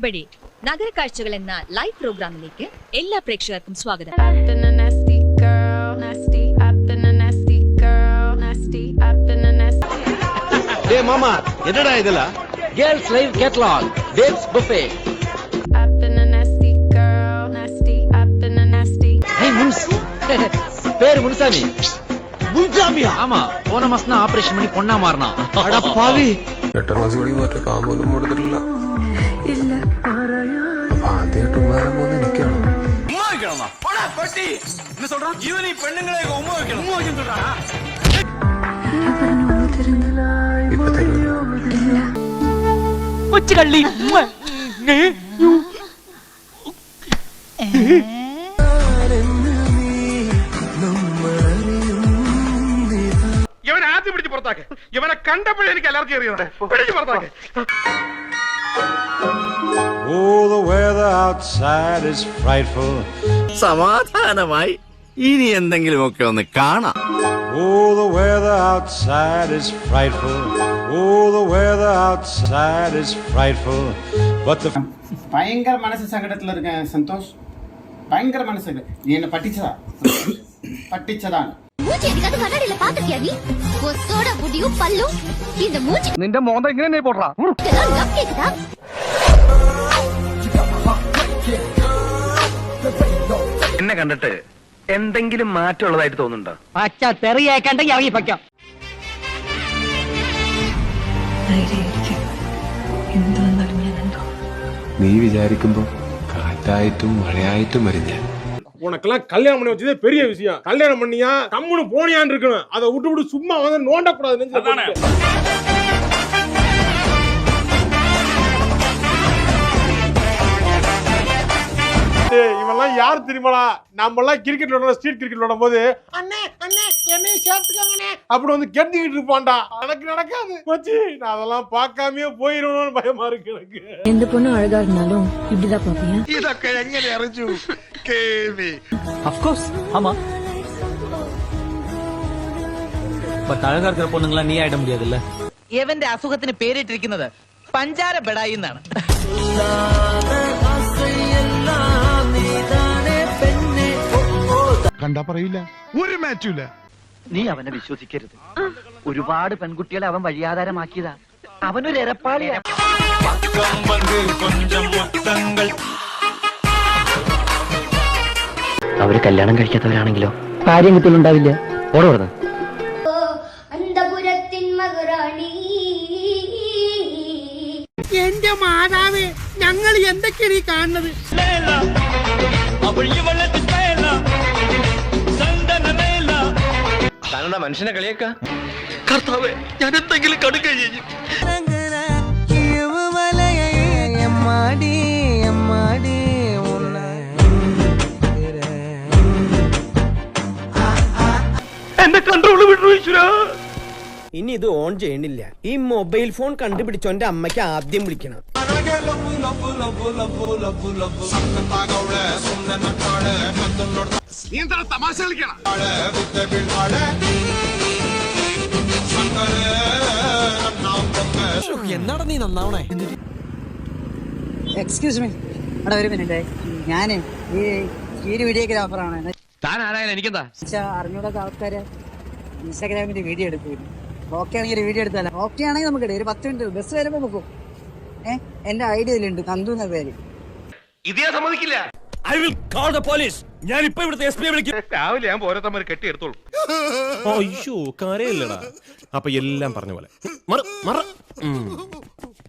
വഴി നഗരക്കാഴ്ചകൾ എന്ന ലൈവ് പ്രോഗ്രാമിലേക്ക് എല്ലാ പ്രേക്ഷകർക്കും സ്വാഗതം I've been a nasty girl, nasty. I've been a nasty girl, nasty. I've been a nasty. டே மாமா என்னடா இதெல்லாம் girls live catalogue babes buffet I've been a nasty girl, nasty. I've been a nasty. Hey முன்ஸ் பேரு முனுசாமி முன்சாமியா ஆமா போன மாசம் தான் operation பண்ணி பொண்ணா மாறினா அட பாவி എട്ടാം ക്ലാസ് പഠിക്കുമ്പോൾ ഒറ്റ കാമ്പോലും കൊടുത്തിട്ടില്ല അപ്പൊ ആദ്യമായിട്ട് ഉമ്മാരം പോകുന്ന എനിക്കാണ് ഇപ്പൊ തരൂല കൊച്ചുകള്ളി ഇവൻ ആദ്യം പിടിച്ച് പുറത്താക്കെ. ഇവനെ കണ്ടപ്പോഴേ എനിക്ക് അലർജി അറിയുന്നത്. പിടിച്ച് പുറത്താക്ക്. Oh, the weather outside is frightful. സമാധാനമായി ഇനി എന്തെങ്കിലുമൊക്കെ ഒന്ന് കാണാം Oh, the weather outside is frightful. Oh, the weather outside is frightful. But the பயங்கர மனசு சங்கடத்துல இருக்கேன் சந்தோஷ் பயங்கர மனசு நீ என்ன பட்டிச்சதா பட்டிச்சதான் மூஞ்சி எதுக்காவது கண்ணாடியில பாத்துட்டியா நீ ஒத்தோட முடியும் பல்லும் இந்த மூஞ்சி നിന്റെ മോന്ത ഇങ്ങനെ പോട്ടാ எல்லாம் லவ் கேக்குதா എന്നെ കണ്ടിട്ട് എന്തെങ്കിലും മാറ്റമുള്ളതായിട്ട് തോന്നുന്നുണ്ടോ പച്ച തെറിയേക്കണ്ടെങ്കിൽ ഇറങ്ങി പയ്ക്കാം നീ വിചാരിക്കുമ്പോ കാറ്റായിട്ടും മഴയായിട്ടും വരും ഞാൻ உனக்கெல்லாம் கல்யாணம் பண்ணி வச்சதே பெரிய விஷயம் கல்யாணம் பண்ணியா கம்முனு போனியான்னு இருக்கணும் அதை விட்டு விட்டு சும்மா வந்து நோண்டக்கூடாது நெஞ்சில போட்டுட்டு. டேய், இவன்லாம் யார் தெரியுமாடா நம்ம எல்லாம் கிரிக்கெட் விளையாட ஸ்ட்ரீட் கிரிக்கெட் விளையாடும் போது அண்ணே அண்ணே என்னையும் சேர்த்துக்கோங்கண்ணே அப்படி வந்து கெடுத்துக்கிட்டு இருப்பான்டா எனக்கு நடக்காது போச்சு நான் அதெல்லாம் பார்க்காமயே போயிடணும்னு பயமா இருக்கு எனக்கு எந்த பொண்ணு அழகா இருந்தாலும் இப்படிதான் பாப்பியா ഇതൊക്കെ എങ്ങനെ അറിഞ്ഞു കേവി அப்கோர்ஸ் ஆமா பட் அழகா இருக்கிற பொண்ணுங்களா நீ ஆயிட முடியாதுல்ல ഇവന്റെ അസുഖത്തിന് പേരിട്ടിരിക്കുന്നത് പഞ്ചാര ബെടായി എന്നാണ് കണ്ടാ പറയില്ല. ഒരു മാറ്റൂല നീ അവനെ വിശ്വസിക്കരുത്. ഒരുപാട് പെൺകുട്ടികളെ അവൻ വഴിയാധാരമാക്കിയതാ. അവനൊരു എരപ്പാളിയാ അവർ കല്യാണം കഴിക്കാത്തവരാണെങ്കിലോ? കാര്യം കിട്ടുന്നുണ്ടാവില്ല ഓടോ അന്തപുരത്തിൻ മകറാണി. എന്റെ മാതാവേ ഞങ്ങൾ എന്തൊക്കെയാണ് ഈ കാണുന്നത്? താനെന്താ മനുഷ്യനെ കളിയാക്ക? കർത്താവേ ഞാൻ എന്തെങ്കിലും കടുക്ക ചെയ്യും. കൺട്രോൾ വിട്ടു ഈശ്വരാ. ഇനി ഇത് ഓൺ ചെയ്യണില്ല. ഈ മൊബൈൽ ഫോൺ കണ്ടുപിടിച്ചോ എന്റെ അമ്മയ്ക്ക് ആദ്യം വിളിക്കണം. നീ എന്താ തമാശ കളിക്കണം എന്നാടാ നീ നന്നാവണേ എക്സ്ക്യൂസ് മീ അവിടെ ഒരു മിനിറ്റ് ഞാൻ ഈ ഈ വീഡിയോഗ്രാഫറാണ് താൻ ആരായാലും എനിക്കെന്താ? അറിഞ്ഞൂടാത്ത ആൾക്കാര് ഇൻസ്റ്റാഗ്രാമിന്റെ വീഡിയോ എടുക്കും ഓക്കെ ആണെങ്കിൽ ഒരു വീഡിയോ എടുത്താലോ? ഓക്കെ ആണെങ്കിൽ നമുക്ക്. ഒരു പത്ത് മിനിറ്റ് ബസ് വരുമ്പോ നോക്കും ഏഹ് എന്റെ ഐഡിയയിലുണ്ട് നന്ദു എന്ന പേര്. ഇത് ഞാൻ സമ്മതിക്കില്ല. I will call the police ഞാൻ ഇപ്പൊ ഇവിടുത്തെ എസ് പി വിളിക്കും. രാവിലെ ഞാൻ ഓരോരുത്തന്മാർ കെട്ടിയെടുത്തോളൂ അയ്യോ കാര്യമില്ലടാ അപ്പൊ എല്ലാം പറഞ്ഞ പോലെ. മറ മറ.